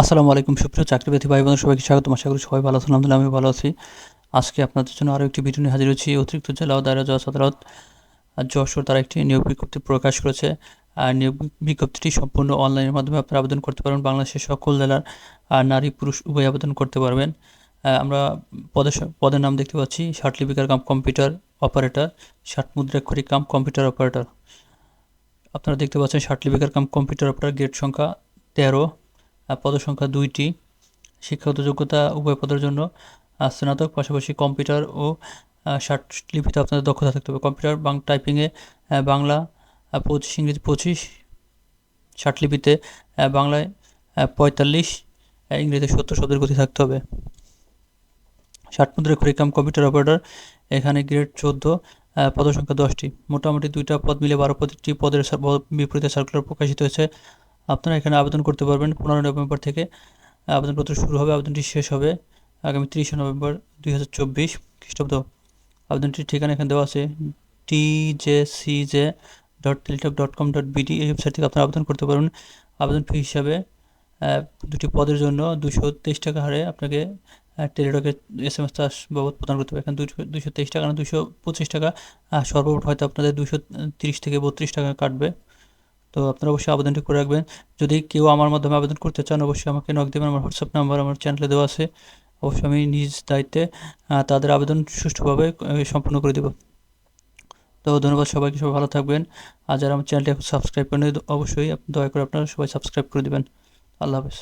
আসসালামু আলাইকুম, সুপ্রিয় চাকরিপ্রার্থী ভাই বোনের সবাইকে স্বাগত আশা করি সবাই ভালো আছেন, আলহামদুলিল্লাহ আমি ভালো আছি। আজকে আপনাদের জন্য আরও একটি ভিডিও নিয়ে হাজির হয়েছি অতিরিক্ত জেলা ও দায়রা জজ আদালত যশোর তারা একটি নিয়োগ বিজ্ঞপ্তি প্রকাশ করেছে। আর নিয়োগ বিজ্ঞপ্তিটি সম্পূর্ণ অনলাইনের মাধ্যমে আপনারা আবেদন করতে পারবেন। বাংলাদেশের সকল জেলার, আর নারী পুরুষ উভয় আবেদন করতে পারবেন। আমরা পদের পদের নাম দেখতে পাচ্ছি ষাট লিপিকার কাম কম্পিউটার অপারেটর, ষাট মুদ্রাক্ষরিক কাম কম্পিউটার অপারেটর। আপনারা দেখতে পাচ্ছেন ষাট লিপিকার কাম কম্পিউটার অপারেটর, গেট সংখ্যা তেরো। আর পদ সংখ্যা দুইটি, শিক্ষাগত যোগ্যতা উভয় পদের জন্য স্নাতক, পাশাপাশি কম্পিউটার ও ষাট লিপিতে আপনাদের দক্ষতা থাকতে হবে। কম্পিউটার, বাং টাইপিংয়ে বাংলা পঁচিশ, ইংরেজি পঁচিশ, ষাট লিপিতে বাংলায় পঁয়তাল্লিশ ইংরেজিতে সত্তর শব্দের গতি থাকতে হবে। ষাট মুদ্রা কুরিকাম কম্পিউটার অপারেটর এখানে গ্রেড চোদ্দ পদ সংখ্যা দশটি। মোটামুটি দুইটা পদ মিলে বারো প্রতিটি পদের বিপরীতে সার্কুলার প্রকাশিত হয়েছে। আপনারা এখানে আবেদন করতে পারবেন পনেরো নভেম্বর থেকে। আবেদনপত্র শুরু হবে, আবেদনটি শেষ হবে আগামী তিরিশে নভেম্বর দুই হাজার চব্বিশ খ্রিস্টাব্দ। আবেদনটির ঠিকানা এখানে দেওয়া আছে T J C J dot Teletalk dot com dot BD. এই ওয়েবসাইট থেকে আপনারা আবেদন করতে পারবেন। আবেদন ফি হিসাবে দুটি পদের জন্য দুশো তেইশ টাকা হারে আপনাকে টেলিটকের এস এম এস চার্জ বাবদ প্রদান করতে হবে। এখানে দুশো দুশো তেইশ টাকা না দুশো পঁচিশ টাকা সর্বমোট হয়তো আপনাদের দুশো তিরিশ থেকে বত্রিশ টাকা কাটবে। তো আপনারা অবশ্যই আবেদনটি করে রাখবেন। যদি কেউ আমার মাধ্যমে আবেদন করতে চান, অবশ্যই আমাকে নক দেবেন। আমার হোয়াটসঅ্যাপ নাম্বার আমার চ্যানেলে দেওয়া আছে। অবশ্যই আমি নিজ দায়িত্বে তাদের আবেদন সুষ্ঠুভাবে সম্পূর্ণ করে দেব। তো ধন্যবাদ সবাইকে, সবাই ভালো থাকবেন। আর যারা আমার চ্যানেলটি এখন সাবস্ক্রাইব করেন অবশ্যই দয়া করে আপনারা সবাই সাবস্ক্রাইব করে দেবেন। আল্লাহ হাফেজ।